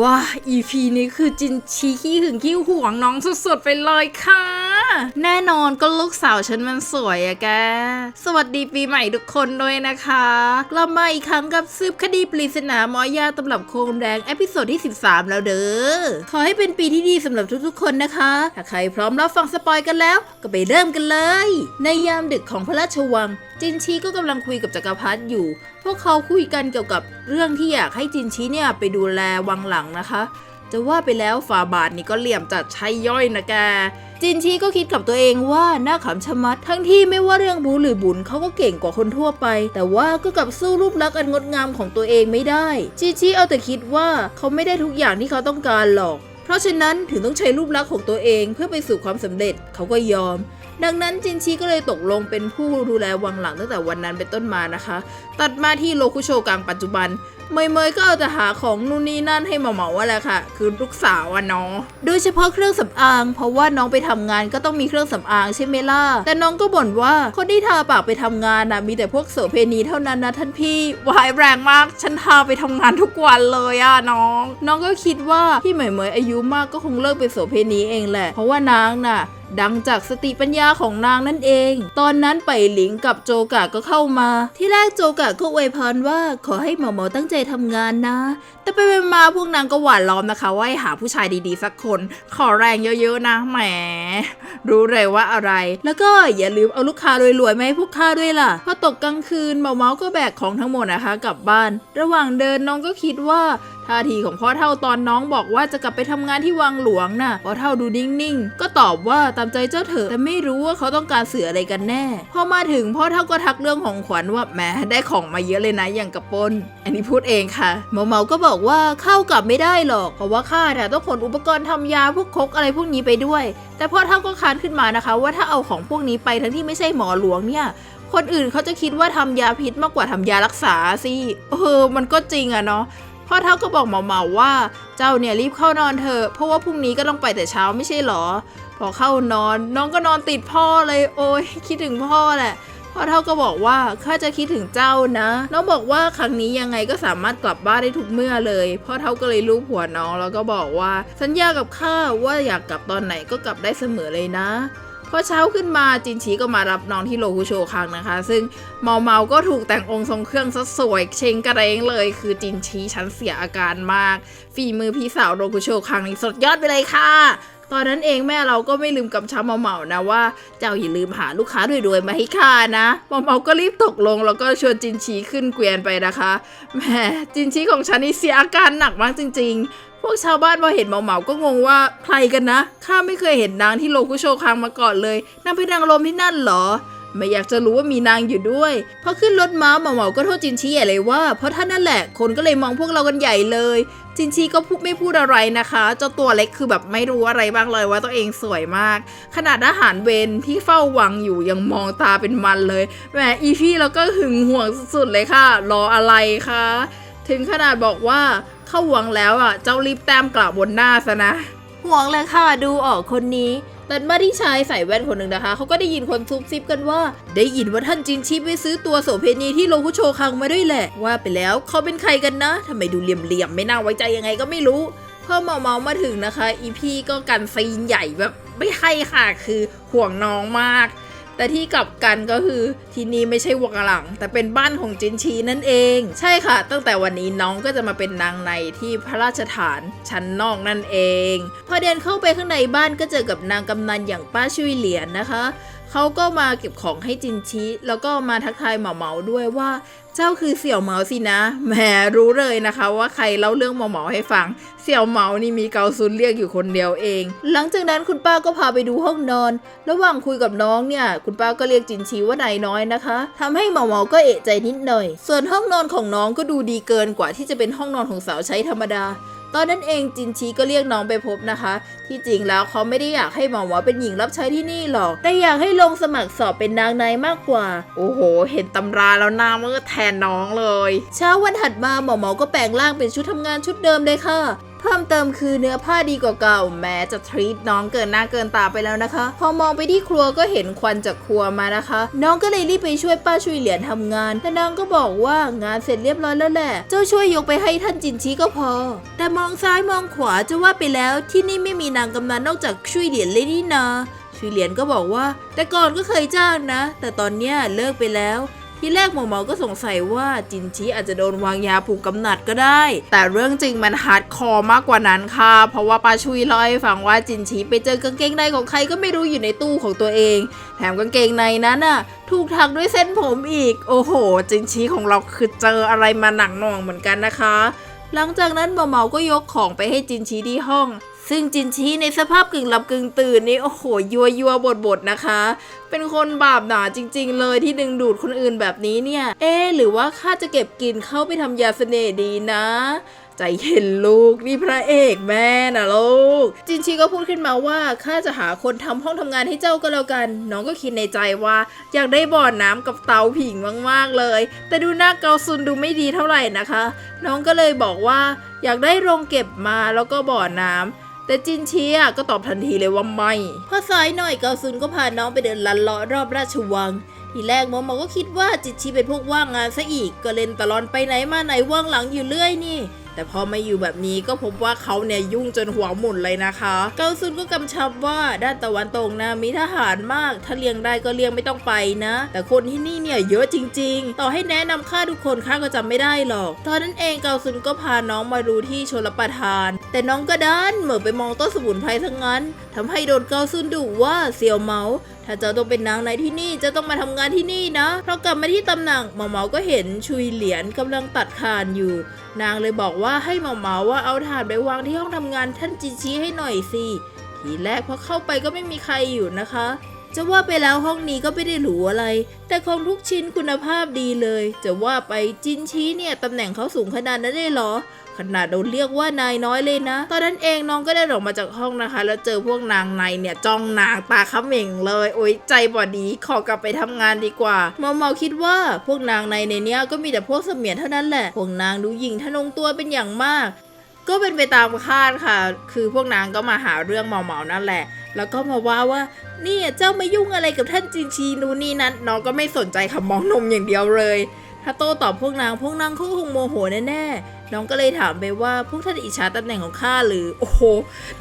ว้า EP นี้คือจินชีขี้หึงขี้ห่วงน้องสุดๆไปเลยค่ะ แน่นอนก็ลูกสาวฉันมันสวยอะแก สวัสดีปีใหม่ทุกคนด้วยนะคะกลับมาอีกครั้งกับสืบคดีปริศนาหมอยาตำรับโคมแดงเอพิโซดที่ 13 แล้วเด้อ ขอให้เป็นปีที่ดีสำหรับทุกๆคนนะคะ ถ้าใครพร้อมรับฟังสปอยกันแล้ว ก็ไปเริ่มกันเลย ในยามดึกของพระราชวัง จินชีก็กำลังคุยกับจักรพรรดิอยู่ พวกเขาคุยกันเกี่ยวกับเรื่องที่อยากให้จินชีเนี่ยไปดูแลวังหลังนะคะ จะว่าไปแล้วฝาบาทนี่ก็เหลี่ยมจัดใช้ย่อยนะแกจินชีก็คิดกับตัวเองว่าน่าขำชะมัด ทั้งที่ไม่ว่าเรื่องบูหรือบุญเขาก็เก่งกว่าคนทั่วไป แต่ว่าก็กลับสู้รูปลักษณ์อันงดงามของตัวเองไม่ได้จินชีเอาแต่คิดว่าเขาไม่ได้ทุกอย่างที่เขาต้องการหรอก เพราะฉะนั้นถึงต้องใช้รูปลักษณ์ของตัวเองเพื่อไปสู่ความสำเร็จเขาก็ยอม ดังนั้นจินชีก็เลยตกลงเป็นผู้ดูแลวังหลังตั้งแต่วันนั้นเป็นต้นมานะคะ ตัดมาที่โลคุโชกังปัจจุบันเมยเมยก็เอาแต่หาของนู่นนี่นั่นให้เหมาเหมาว่าแหละค่ะ คือลูกสาวอะเนาะโดยเฉพาะเครื่องสำอาง เพราะว่าน้องไปทำงานก็ต้องมีเครื่องสำอางใช่ไหมล่ะ แต่น้องก็บ่นว่าคนที่ทาปากไปทำงานน่ะมีแต่พวกโสเพณีเท่านั้นนะท่านพี่วายแรงมาก ฉันทาไปทำงานทุกวันเลยอะน้อง น้องก็คิดว่าที่เหมยเมยอายุมากก็คงเลิกเป็นโสเพณีเองแหละ เพราะว่านางน่ะ ดังจากสติปัญญาของนางนั่นเอง ตอนนั้นไปหลิงกับโจกะก็เข้ามา ที่แรกโจกะก็อวยพรว่าขอให้หมอหมอตั้งใจทำงานนะ แต่ไปๆมาพวกนางก็หวานล้อมนะคะ ว่าให้หาผู้ชายดีๆ สักคน ขอแรงเยอะๆนะแหม รู้เลยว่าอะไร แล้วก็อย่าลืมเอาลูกค้ารวยๆมาให้พวกข้าด้วยล่ะพอตกกลางคืนเมาเมาก็แบกของทั้งหมดนะคะ กลับบ้าน ระหว่างเดินน้องก็คิดว่า ท่าทีของพ่อเท่าตอนน้องบอกว่าจะกลับไปทำงานที่วังหลวงน่ะพ่อเท่าดูนิ่งๆ ก็ตอบว่าตามใจเจ้าเถอะแต่ไม่รู้ว่าเขาต้องการเสืออะไรกันแน่ พอมาถึงพ่อเท่าก็ทักเรื่องของขวัญว่าแหมได้ของมาเยอะเลยนะอย่างกระปนอันนี้พูดเองค่ะเมาเมาก็บอกว่าเข้ากลับไม่ได้หรอก เพราะว่าข้าน่ะต้องขนอุปกรณ์ทำยาพวกคกอะไรพวกนี้ไปด้วย แต่พ่อเท่าก็คานขึ้นมานะคะ ว่าถ้าเอาของพวกนี้ไปทั้งที่ไม่ใช่หมอหลวงเนี่ยคนอื่นเขาจะคิดว่าทำยาพิษมากกว่าทำยารักษาสิ เออ มันก็จริงอะเนาะ พ่อเท่าก็บอกเหมาๆว่า เจ้าเนี่ยรีบเข้านอนเถอะเพราะว่าพรุ่งนี้ก็ต้องไปแต่เช้าไม่ใช่หรอ พอเข้านอนน้องก็นอนติดพ่อเลย โอ้ยคิดถึงพ่อแหละพ่อเท่าก็บอกว่าข้าจะคิดถึงเจ้านะ น้องบอกว่าครั้งนี้ยังไงก็สามารถกลับบ้านได้ทุกเมื่อเลย พ่อเท่าก็เลยลูบหัวน้องแล้วก็บอกว่า สัญญากับข้าว่าอยากกลับตอนไหนก็กลับได้เสมอเลยนะ พอเช้าขึ้นมาจินชีก็มารับน้องที่โลคุโชคังนะคะ ซึ่งเมาเมาก็ถูกแต่งองค์ทรงเครื่องซะสวยเชงกระเองเลย คือจินชีฉันเสียอาการมาก ฝีมือพี่สาวโลคุโชคังนี่สดยอดไปเลยค่ะ ตอนนั้นเองแม่เราก็ไม่ลืมกำชับเมาเมานะว่า เจ้าอย่าลืมหาลูกค้ารวยๆมาให้ข้านะเมาเมาก็รีบตกลงแล้วก็ชวนจินชีขึ้นเกวียนไปนะคะแหมจินชีของฉันนี่เสียอาการหนักมากจริง ๆพวกชาวบ้านพอเห็นเมาเมาก็งงว่าใครกันนะ ข้าไม่เคยเห็นนางที่โลคุโชคังมาก่อนเลย นางเป็นนางลมที่นั่นเหรอ ไม่อยากจะรู้ว่ามีนางอยู่ด้วยพอขึ้นรถม้าเมาเมาก็โทษจินชีใหญ่เลยว่า เพราะท่านนั่นแหละคนก็เลยมองพวกเรากันใหญ่เลย จินชีก็พูดไม่พูดอะไรนะคะเจ้าตัวเล็กคือแบบไม่รู้อะไรบ้างเลยว่าตัวเองสวยมาก ขนาดทหารเวรที่เฝ้าวังอยู่ยังมองตาเป็นมันเลยแหมอีพี่แล้วก็หึงห่วงสุดๆเลยค่ะ รออะไรคะถึงขนาดบอกว่าเข้าวังแล้วอะเจ้ารีบแต้มกลับบนหน้าซะนะห่วงเลยค่ะดูออกคนนี้ แต่มาที่ชายใส่แว่นคนหนึ่งนะคะเขาก็ได้ยินคนซุบซิบกันว่า ได้ยินว่าท่านจินชิปไปซื้อตัวโสเพณีที่โลคุโชคังมาด้วยแหละ ว่าไปแล้วเขาเป็นใครกันนะทำไมดูเหลี่ยมๆไม่น่าไว้ใจยังไงก็ไม่รู้พอเมาเมามาถึงนะคะ อีพี่ก็กันซีนใหญ่แบบไม่ให้ค่ะคือห่วงน้องมาก แต่ที่กลับกันก็คือที่นี่ไม่ใช่วังหลัง แต่เป็นบ้านของจินชีนั่นเอง ใช่ค่ะ ตั้งแต่วันนี้น้องก็จะมาเป็นนางในที่พระราชฐานชั้นนอกนั่นเอง พอเดินเข้าไปข้างในบ้านก็เจอกับนางกำนันอย่างป้าชุยเหลียนนะคะ เขาก็มาเก็บของให้จินชีแล้วก็มาทักทายเหมาเหมาด้วยว่า เจ้าคือเสี่ยวเหมาสินะแหมรู้เลยนะคะ ว่าใครเล่าเรื่องเหมาเหมาให้ฟัง เสี่ยวเหมานี่มีเกาซุนเรียกอยู่คนเดียวเอง หลังจากนั้นคุณป้าก็พาไปดูห้องนอน ระหว่างคุยกับน้องเนี่ย คุณป้าก็เรียกจินชีว่านายน้อยนะคะทำให้เหมาเหมาก็เอะใจนิดหน่อย ส่วนห้องนอนของน้องก็ดูดีเกินกว่าที่จะเป็นห้องนอนของสาวใช้ธรรมดา ตอนนั้นเองจินชีก็เรียกน้องไปพบนะคะ ที่จริงแล้วเขาไม่ได้อยากให้หมอหมอเป็นหญิงรับใช้ที่นี่หรอก แต่อยากให้ลงสมัครสอบเป็นนางในมากกว่า โอ้โห เห็นตำราแล้วหน้ามือแทนน้องเลย เช้าวันถัดมาหมอหมอก็แปลงร่างเป็นชุดทำงานชุดเดิมเลยค่ะ เพิ่มเติมคือเนื้อผ้าดีกว่าเก่า แม้จะทรีตน้องเกินหน้าเกินตาไปแล้วนะคะ พอมองไปที่ครัวก็เห็นควันจากครัวมานะคะ น้องก็เลยรีบไปช่วยป้าช่วยเหรียญทำงานแต่น้องก็บอกว่างานเสร็จเรียบร้อยแล้วแหละ เจ้าช่วยยกไปให้ท่านจินชีก็พอ แต่มองซ้ายมองขวาจะว่าไปแล้ว ที่นี่ไม่มีนางกำนันนอกจากช่วยเหรียญเลยนี่นาช่วยเหรียญก็บอกว่า แต่ก่อนก็เคยจ้างนะ แต่ตอนเนี้ยเลิกไปแล้ว ที่แรกหมอหมอก็สงสัยว่าจินชีอาจจะโดนวางยาผูกกำหนัดก็ได้ แต่เรื่องจริงมันฮาร์ดคอร์มากกว่านั้นค่ะ เพราะว่าปาชุยเล่าให้ฟังว่าจินชีไปเจอกางเกงในของใครก็ไม่รู้อยู่ในตู้ของตัวเอง แถมกางเกงในนั้นน่ะถูกถักด้วยเส้นผมอีก โอ้โห จินชีของเราคือเจออะไรมาหนักหน่วงเหมือนกันนะคะ หลังจากนั้นหมอเหมาก็ยกของไปให้จินชีที่ห้อง ซึ่งจินชีในสภาพกึ่งหลับกึ่งตื่นนี่โอ้โหยัวยัวบดบดนะคะ เป็นคนบาปหนาจริง ๆ เลยที่ดึงดูดคนอื่นแบบนี้เนี่ย เอ๊หรือว่าข้าจะเก็บกินเข้าไปทำยาเสน่ห์ดีนะใจเย็นลูกนี่พระเอกแม่นะลูก จินชีก็พูดขึ้นมาว่าข้าจะหาคนทำห้องทำงานให้เจ้าก็แล้วกัน น้องก็คิดในใจว่า อยากได้บ่อน้ำกับเตาผิงมากๆเลย แต่ดูหน้าเกาซุนดูไม่ดีเท่าไหร่นะคะ น้องก็เลยบอกว่า อยากได้โรงเก็บมาแล้วก็บ่อน้ำ แต่จินเชียก็ตอบทันทีเลยว่าไม่พอสายหน่อยเกาซุนก็พาน้องไปเดินลันเลาะรอบราชวัง ทีแรกหมอหมอก็คิดว่าจินชีเป็นพวกว่างงานซะอีกก็เล่นตลอนไปไหนมาไหนว่างหลังอยู่เรื่อยนี่ แต่พอมาอยู่แบบนี้ก็พบว่าเขาเนี่ยยุ่งจนหัวหมุนเลยนะคะ เกาซุนก็กำชับว่าด้านตะวันตกนะมีทหารมาก ถ้าเลี้ยงได้ก็เลี้ยงไม่ต้องไปนะ แต่คนที่นี่เนี่ยเยอะจริง ๆ ต่อให้แนะนำข้าทุกคนข้าก็จำไม่ได้หรอก ตอนนั้นเองเกาซุนก็พาน้องมาดูที่ชลประทาน แต่น้องก็ดันเหมือไปมองต้นสมุนไพรทั้งนั้นทำให้โดนเกาซุนดุว่าเสี่ยวเมาถ้าเจ้าต้องเป็นนางในที่นี่เจะต้องมาทำงานที่นี่นะเพรากลับมาที่ตำหนักหมอเหมาก็เห็นชุยเหรียญกำลังตัดคานอยู่ นางเลยบอกว่าให้หมอเหมาว่าเอาถ่านไปวางที่ห้องทำงานท่านจินชี้ให้หน่อยสิทีแรกพอเข้าไปก็ไม่มีใครอยู่นะคะจะว่าไปแล้วห้องนี้ก็ไม่ได้หรูอะไร แต่ของทุกชิ้นคุณภาพดีเลย จะว่าไปจินชี้เนี่ยตำแหน่งเขาสูงขนาดนั้นเลยหรอ ขนาดโดนเรียกว่านายน้อยเลยนะ ตอนนั้นเองน้องก็ได้ออกมาจากห้องนะคะ แล้วเจอพวกนางในเนี่ยจ้องนางตาเขม่งเลย โอ๊ยใจบอดีขอกลับไปทำงานดีกว่าเมาเมาคิดว่าพวกนางในในเนี้ยก็มีแต่พวกเสมียนเท่านั้นแหละ พวกนางดูหยิ่งทะนงตัวเป็นอย่างมาก ก็เป็นไปตามคาดค่ะ คือพวกนางก็มาหาเรื่องเมาเมานั่นแหละ แล้วก็มาว่าว่านี่เจ้ามายุ่งอะไรกับท่านจินชีนูนี่นั้นน้องก็ไม่สนใจค่ะมองนมอย่างเดียวเลย ถ้าโตตอบพวกนางพวกนางเขาคงโมโหแน่ๆ น้องก็เลยถามไปว่าพวกท่านอิจฉาตำแหน่งของข้าหรือ โอ้โห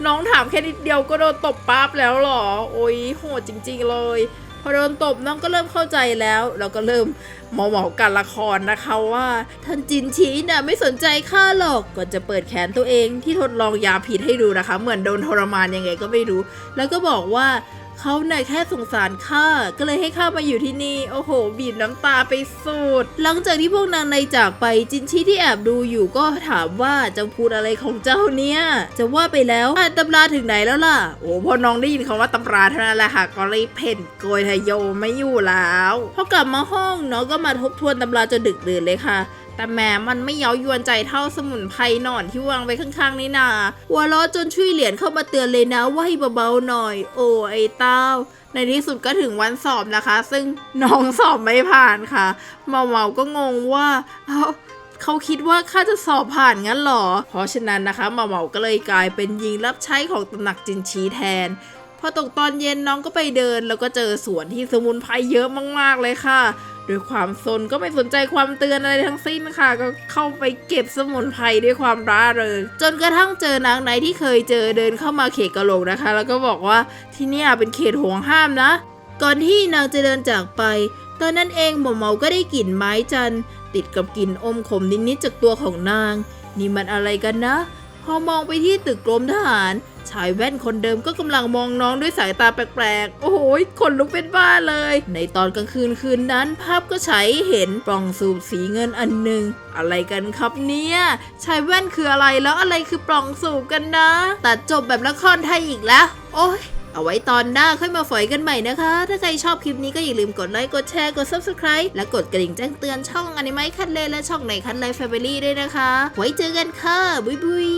น้องถามแค่นิดเดียวก็โดนตบปั๊บแล้วหรอ โอ้ยโหดจริง ๆ เลย พอโดนตบน้องก็เริ่มเข้าใจแล้วแล้วก็เริ่มเมาเมาๆกันละครนะคะว่า ท่านจินชีน่ะไม่สนใจข้าหรอกก็จะเปิดแขนตัวเองที่ทดลองยาพิษให้ดูนะคะ เหมือนโดนทรมานยังไงก็ไม่รู้ แล้วก็บอกว่า เขาเน่ยแค่สงสารข้าก็เลยให้ข้ามาอยู่ที่นี่ โอ้โห บีบน้ำตาไปสุดหลังจากที่พวกนางในจากไปจินชีที่แอบดูอยู่ก็ถามว่าเจ้าพูดอะไรของเจ้าเนี่ย จะว่าไปแล้วอ่านตำราถึงไหนแล้วล่ะ โอ้พอน้องได้ยินคำว่าตำราเท่านั้นแหละค่ะก็เลยเพ่นโกยทะโยไม่อยู่แล้วพอกลับมาห้องน้องก็มาทบทวนตำราจนดึกดื่นเลยค่ะ แต่แหมมันไม่เย้ายวนใจเท่าสมุนไพรหนอนที่วางไว้ข้างๆนี่นาหัวล้อจนช่วยเหรียญเข้ามาเตือนเลยนะว่าให้เบาๆหน่อย โอ้ไอ้เต้าในที่สุดก็ถึงวันสอบนะคะ ซึ่งน้องสอบไม่ผ่านค่ะเมาเมาๆก็งงว่าเอ้าเขาคิดว่าข้าจะสอบผ่านงั้นหรอ เพราะฉะนั้นนะคะเมาเมาๆก็เลยกลายเป็นหญิงรับใช้ของตำหนักจินชีแทนพอตกตอนเย็นน้องก็ไปเดินแล้วก็เจอสวนที่สมุนไพรเยอะมากๆเลยค่ะ ด้วยความสนก็ไม่สนใจความเตือนอะไรทั้งสิ้นค่ะ ก็เข้าไปเก็บสมุนไพรด้วยความร่าเริงจนกระทั่งเจอนางไหนที่เคยเจอเดินเข้ามาเขตกะโหลกนะคะ แล้วก็บอกว่าที่นี่เป็นเขตห่วงห้ามนะ ก่อนที่นางจะเดินจากไป ตอนนั้นเองหมอเมาก็ได้กลิ่นไม้จันติดกับกลิ่นอมขมนิดๆจากตัวของนาง นี่มันอะไรกันนะ พอมองไปที่ตึกกรมทหาร ชายแว่นคนเดิมก็กำลังมองน้องด้วยสายตาแปลกๆ โอ้โหขนลุกเป็นบ้าเลย ในตอนกลางคืนคืนนั้น ภาพก็ฉายเห็นปล่องสูบสีเงินอันหนึ่ง อะไรกันครับเนี่ย ชายแว่นคืออะไรแล้วอะไรคือปล่องสูบกันนะ ตัดจบแบบละครไทยอีกแล้ว โอ้ย เอาไว้ตอนหน้าค่อยมาฝอยกันใหม่นะคะ ถ้าใครชอบคลิปนี้ก็อย่าลืมกดไลค์ กดแชร์ กด subscribe และกดกระดิ่งแจ้งเตือนช่องอนิเมะคันเลและช่องไหนคันเลแฟมิลี่ด้วยนะคะ ไว้เจอกันค่ะบุยบุย